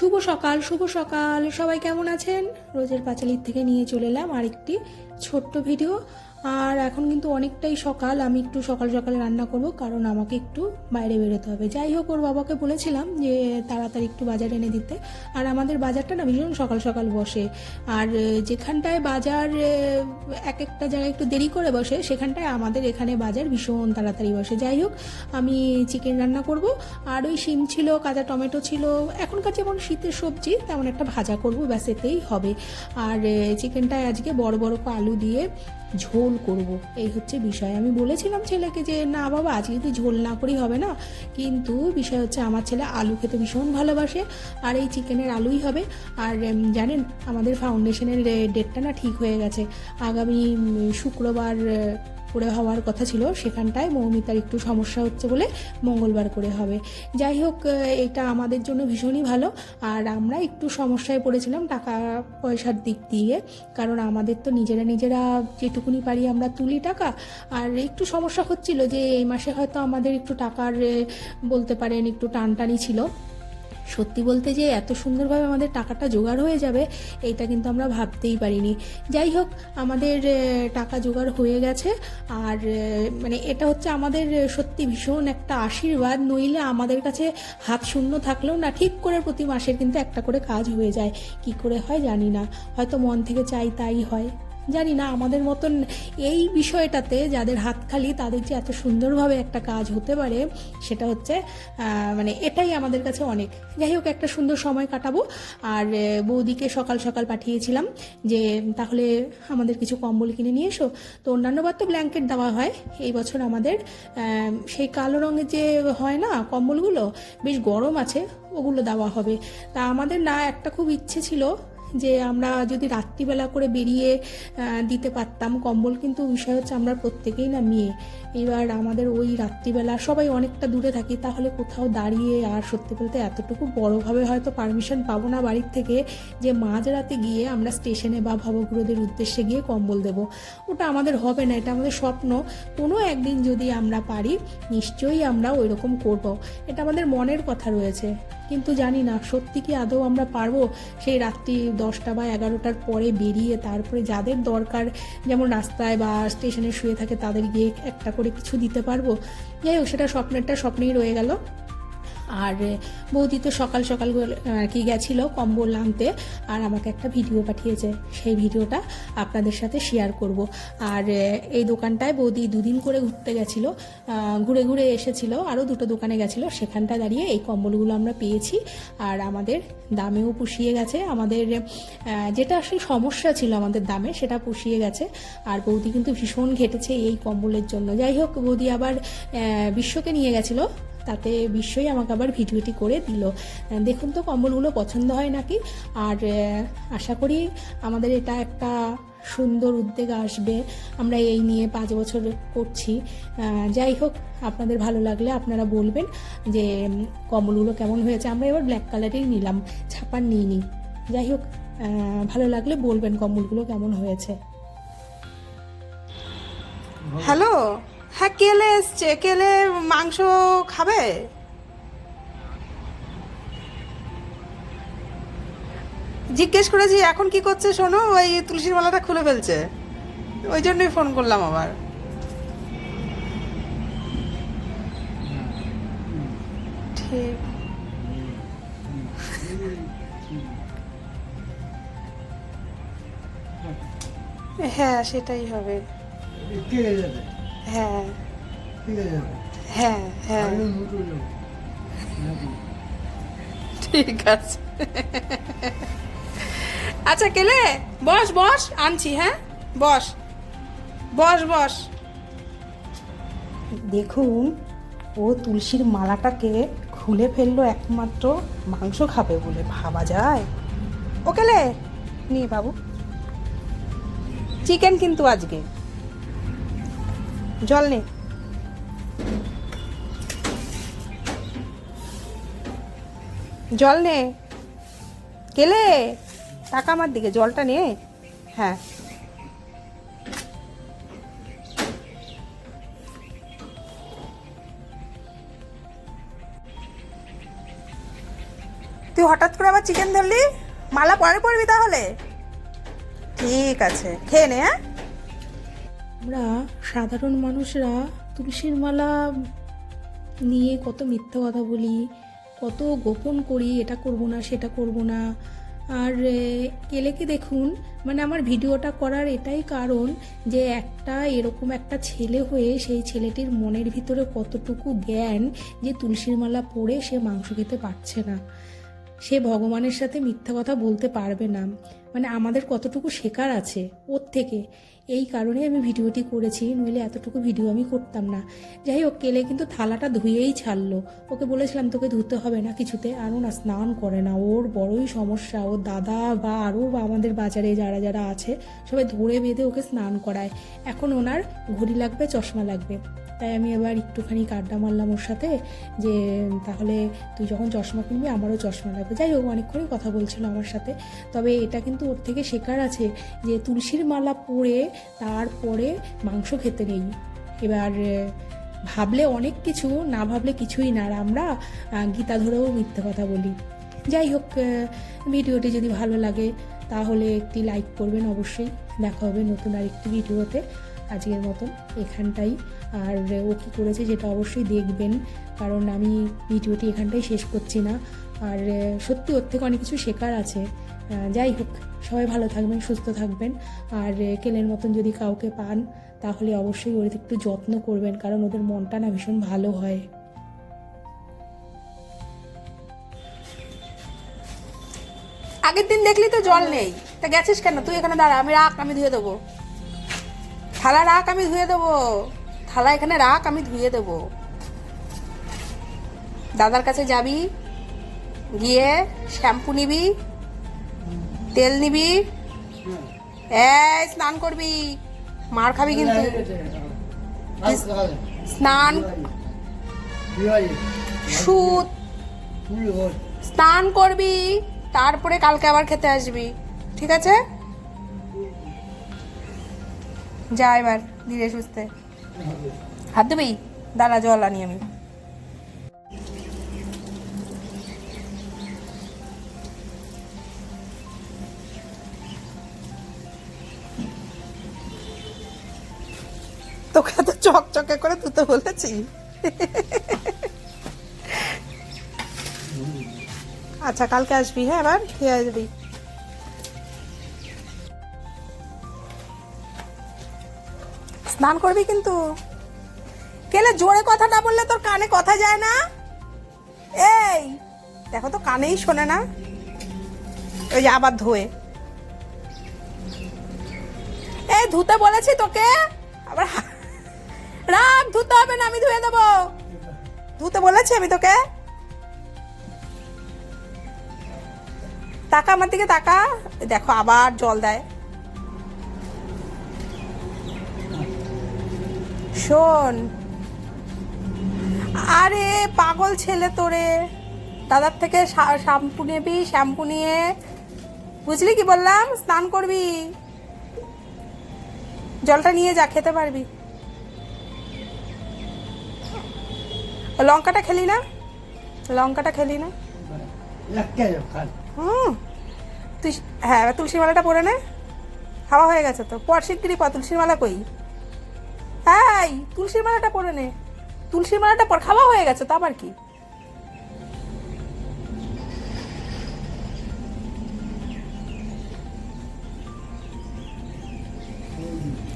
শুভ সকাল শুভ সকাল। সবাই কেমন আছেন? রোজের পাঁচালির থেকে নিয়ে চলে এলাম আরেকটি ছোট্ট ভিডিও। আর এখন কিন্তু অনেকটাই সকাল, আমি একটু সকাল সকালে রান্না করব কারণ আমাকে একটু বাইরে বেরোতে হবে। যাই হোক, ওর বাবাকে বলেছিলাম যে তাড়াতাড়ি একটু বাজার এনে দিতে। আর আমাদের বাজারটা না ভীষণ সকাল সকাল বসে। আর যেখানটায় বাজার এক একটা জায়গায় একটু দেরি করে বসে, সেখানটায় আমাদের এখানে বাজার ভীষণ তাড়াতাড়ি বসে। যাই হোক, আমি চিকেন রান্না করব। আর ওই শিম ছিল, কাঁচা টমেটো ছিল, এখনকার যেমন শীতের সবজি, তেমন একটা ভাজা করব, ব্যাস এতেই হবে। আর চিকেনটায় আজকে বড় বড় আলু দিয়ে ঝোল করব। এই হচ্ছে বিষয়। আমি বলেছিলাম ছেলেকে যে, না বাবা, আজকে যদি ঝোল না করি হবে না। কিন্তু বিষয় হচ্ছে, আমার ছেলে আলু খেতে ভীষণ ভালোবাসে, আর এই চিকেনের আলুই হবে। আর জানেন, আমাদের ফাউন্ডেশনের ডেটটা না ঠিক হয়ে গেছে। আগামী শুক্রবার করে হওয়ার কথা ছিল সেখানটায়, মৌমিতার একটু সমস্যা হচ্ছে বলে মঙ্গলবার করে হবে। যাই হোক এটা আমাদের জন্য ভীষণই ভালো। আর আমরা একটু সমস্যায় পড়েছিলাম টাকা পয়সার দিক দিয়ে, কারণ আমাদের তো নিজেরা নিজেরা যেটুকুনি পারি আমরা তুলি টাকা। আর একটু সমস্যা হচ্ছিল যে এই মাসে হয়তো আমাদের একটু টাকার বলতে পারেন একটু টানটানি ছিল। সত্যি বলতে যে এত সুন্দরভাবে আমাদের টাকাটা জোগাড় হয়ে যাবে এইটা কিন্তু আমরা ভাবতেই পারিনি। যাই হোক, আমাদের টাকা জোগাড় হয়ে গেছে। আর মানে এটা হচ্ছে আমাদের সত্যি ভীষণ একটা আশীর্বাদ, নইলে আমাদের কাছে হাত শূন্য থাকলেও না, ঠিক করে প্রতি মাসের কিন্তু একটা করে কাজ হয়ে যায়। কি করে হয় জানি না। হয়তো মন থেকে চাই তাই হয়। জানি না, আমাদের মতন এই বিষয়টাতে যাদের হাত খালি, তাদের যে এত সুন্দরভাবে একটা কাজ হতে পারে, সেটা হচ্ছে মানে এটাই আমাদের কাছে অনেক। যাই হোক, একটা সুন্দর সময় কাটাবো। আর বৌদিকে সকাল সকাল পাঠিয়েছিলাম যে, তাহলে আমাদের কিছু কম্বল কিনে নিয়ে এসো। তো অন্যান্যবার তো ব্ল্যাঙ্কেট দেওয়া হয়। এই বছর আমাদের সেই কালো রঙের যে হয় না কম্বলগুলো, বেশ গরম আছে, ওগুলো দেওয়া হবে। তা আমাদের না, একটা খুব ইচ্ছে ছিল যে আমরা যদি রাত্রিবেলা করে বেরিয়ে দিতে পারতাম কম্বল, কিন্তু বিষয় হচ্ছে আমরা প্রত্যেকেই না মেয়ে। এবার আমাদের ওই রাত্রিবেলা সবাই অনেকটা দূরে থাকি, তাহলে কোথাও দাঁড়িয়ে আর সত্যি বলতে এতটুকু বড়োভাবে হয়তো পারমিশন পাবো না বাড়ির থেকে যে মাঝরাতে গিয়ে আমরা স্টেশনে বা ভবগুরুদের উদ্দেশ্যে গিয়ে কম্বল দেব। ওটা আমাদের হবে না, এটা আমাদের স্বপ্ন। কোনো একদিন যদি আমরা পারি, নিশ্চয়ই আমরা ওই রকম করব। এটা আমাদের মনের কথা রয়েছে। কিন্তু জানি না, সত্যি কি আদৌ আমরা পারব? সেই রাত্রি দশটা বা এগারোটার পরে বেরিয়ে তারপরে যাদের দরকার, যেমন রাস্তায় বা স্টেশনে শুয়ে থাকে, তাদের গিয়ে একটা করে কিছু দিতে পারব? যাই হোক, সেটা স্বপ্নেরটা স্বপ্নেই রয়ে গেল। আর বৌদি তো সকাল সকাল আর কি গেছিল কম্বল আনতে, আর আমাকে একটা ভিডিও পাঠিয়েছে। সেই ভিডিওটা আপনাদের সাথে শেয়ার করব। আর এই দোকানটায় বৌদি দুদিন করে ঘুরতে গেছিল ঘুরে ঘুরে এসেছিল আরও দুটো দোকানে গেছিল সেখানটায় দাঁড়িয়ে এই কম্বলগুলো আমরা পেয়েছি। আর আমাদের দামেও পুষিয়ে গেছে। আমাদের যেটা আসলে সমস্যা ছিল আমাদের দামে, সেটা পুষিয়ে গেছে। আর বৌদি কিন্তু ভীষণ ঘেটেছে এই কম্বলের জন্য। যাই হোক, বৌদি আবার বিশ্বকে নিয়ে গেছিল। তাতে বিশ্বই আমাকে আবার ভিডিওটি করে দিল। দেখুন তো কম্বলগুলো পছন্দ হয় নাকি? আর আশা করি আমাদের এটা একটা সুন্দর উদ্যোগ আসবে। আমরা এই নিয়ে পাঁচ বছর করছি। যাই হোক, আপনাদের ভালো লাগলে আপনারা বলবেন যে কম্বলগুলো কেমন হয়েছে। আমরা এবার ব্ল্যাক কালারেই নিলাম ছাপার নিইনি। যাই হোক ভালো লাগলে বলবেন কম্বলগুলো কেমন হয়েছে। হ্যালো? হ্যাঁ কেলে এসছে, কেলে মাংস খাবে? জিজ্ঞেস করেছি, এখন কি করছে শোনো, ওই তুলসীর মালাটা খুলে ফেলছে। ওই জন্যই ফোন করলাম আবার। ঠিক। হ্যাঁ সেটাই হবে। হ্যাঁ। ঠিক আছে হ্যাঁ হ্যাঁ? ঠিক আছে। আচ্ছা কেলে? বস বস আনছি হ্যাঁ? বস বস বস। দেখুন ও তুলসীর মালাটাকে খুলে ফেলল একমাত্র মাংস খাবে বলে ভাবা যায়? ও কেলে? নি বাবু। চিকেন কিন্তু আজকে। জল নে। জল নে। কেলে? টাকা আমার দিকে, জলটা নে। হ্যাঁ। তুই হঠাৎ করে আবার চিকেন ধরলি? মালা পরে পড়বি তাহলে? ঠিক আছে, খেয়ে নে হ্যাঁ? আমরা সাধারণ মানুষরা তুলসীর মালা নিয়ে কত মিথ্যা কথা বলি কত গোপন করি এটা করব না সেটা করব না। আর এ, কেলেকে দেখুন মানে আমার ভিডিওটা করার এটাই কারণ যে একটা এরকম একটা ছেলে হয়ে সেই ছেলেটির মনের ভিতরে কতটুকু জ্ঞান যে তুলসীর মালা পরে সে মাংস খেতে পারছে না। সে ভগবানের সাথে মিথ্যা কথা বলতে পারবে না। মানে আমাদের কতটুকু শেখার আছে? ওর থেকে। এই কারণে আমি ভিডিওটি করেছি, নইলে এতটুকু ভিডিও আমি করতাম না। যাই হোক, কেলে কিন্তু থালাটা ধুয়েই ছাড়লো। ওকে বলেছিলাম, তোকে ধুতে হবে না কিছুতে। আরও না স্নান করে না। ওর বড়ই সমস্যা। ওর দাদা বা আরও বা আমাদের বাজারে যারা যারা আছে, সবাই ধরে বেঁধে ওকে স্নান করায়। এখন ওনার ঘড়ি লাগবে, চশমা লাগবে। তাই আমি এবার একটুখানি কাড্ডা মারলাম ওর সাথে যে, তাহলে তুই যখন চশমা কিনবি, আমারও চশমা লাগবে। যাই হোক, অনেকক্ষণই কথা বলছিল আমার সাথে। তবে এটা কিন্তু ওর থেকে শেখার আছে যে, তুলসীর মালা পরে তারপরে মাংস খেতে নেই। এবার ভাবলে অনেক কিছু, না ভাবলে কিছুই না। আর আমরা গীতা ধরেও মিথ্যে কথা বলি। যাই হোক ভিডিওটি যদি ভালো লাগে, তাহলে একটি লাইক করবেন অবশ্যই। দেখা হবে নতুন আরেকটি ভিডিওতে। আজকের মতন এখানটাই। আর ও কী করেছে যেটা অবশ্যই দেখবেন। কারণ আমি ভিডিওটি এখানটাই শেষ করছি না। আর সত্যি ওর থেকে অনেক কিছু শেখার আছে। যাই হোক, সবাই ভালো থাকবেন, সুস্থ থাকবেন। আর কেলের মতন যদি কাউকে পান, তাহলে অবশ্যই ওদের একটু যত্ন করবেন, কারণ ওদের মনটা না ভীষণ ভালো হয়। আগের দিন দেখলি তো জল নেই, তা গেছিস কেন? তুই এখানে দাঁড়া, আমি রাখ, আমি ধুয়ে দেবো। থালা রাখ, আমি ধুয়ে দেবো। থালা এখানে রাখ, আমি ধুয়ে দেবো। দাদার কাছে যাবি, গিয়ে শ্যাম্পু নিবি তেল নিবি। এই স্নান করবি। মার খাবি কিন্তু। স্নান সুদ স্নান করবি তারপরে কালকে আবার খেতে আসবি। ঠিক আছে? যা এবার ধীরে সুস্থে। হাত দেবি দাঁড়া জল আনি আমি। চকচকে করে তুতে বলেছি। আচ্ছা কালকে আসবি হ্যাঁ এবার? খেয়ে আসবি। স্নান করবি কিন্তু? কেলে জোরে কথা না বললে তোর কানে কথা যায় না? এই, দেখো তো কানেই শোনে না। ওই আবার ধোয়ে। এই ধুতে বলেছি তোকে, আবার রাখ ধুতে হবে না, আমি ধুয়ে দেবো। ধুতে বলেছি আমি তোকে। তাকা আমার দিকে, তাকা। দেখো, আবার জল দেয়। শোন। আরে, পাগল ছেলে তোরে। দাদার থেকে শ্যাম্পু নেবি, শ্যাম্পু নিয়ে। বুঝলি কি বললাম? স্নান করবি। জলটা নিয়ে যা, খেতে পারবি। লঙ্কাটা খেলি না? লঙ্কাটা খেলি না? হুম। তুই হ্যাঁ তুলসী মালাটা পরে নে। হাওয়া হয়ে গেছে তো। পর শিগগিরই পর তুলসীর মালা কই? এই তুলসীর মালাটা পরে নে। তুলসীর মালাটা পর খাওয়া হয়ে গেছে তো আবার কি?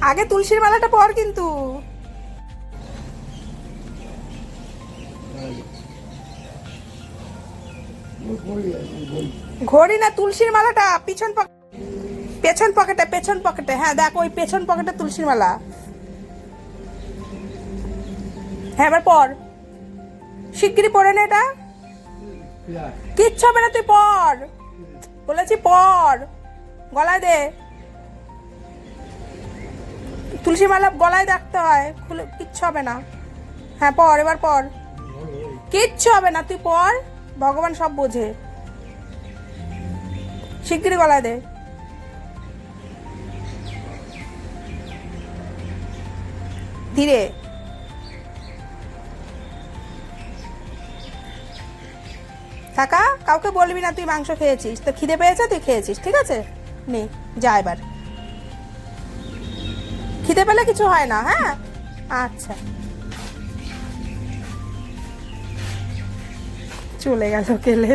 আগে তুলসীর মালাটা পর কিন্তু। ঘড়ি না, তুলসীর মালাটা পিছন পেছন পকেটে পেছন পকেটে। হ্যাঁ দেখ, ওই পেছন পকেটে তুলসীর মালা। হ্যাঁ এবার পর। শিগগিরই পরে নে এটা। কিচ্ছু হবে না, তুই পর। বলেছি পর। গলায় দে। তুলসী মালা গলায় রাখতে হয়। খুলে কিচ্ছু হবে না। হ্যাঁ পর, এবার পর। কিচ্ছু হবে না, তুই পর। ভগবান সব বোঝে। শিগগিরই গলায় দে। ধীরে। থাকা কাউকে বলবি না তুই মাংস খেয়েছিস। তো খিদে পেয়েছে, তুই খেয়েছিস, ঠিক আছে? নে, যা এবার। খিদে পেলে কিছু হয় না হ্যাঁ? আচ্ছা। চলে গেল কেলে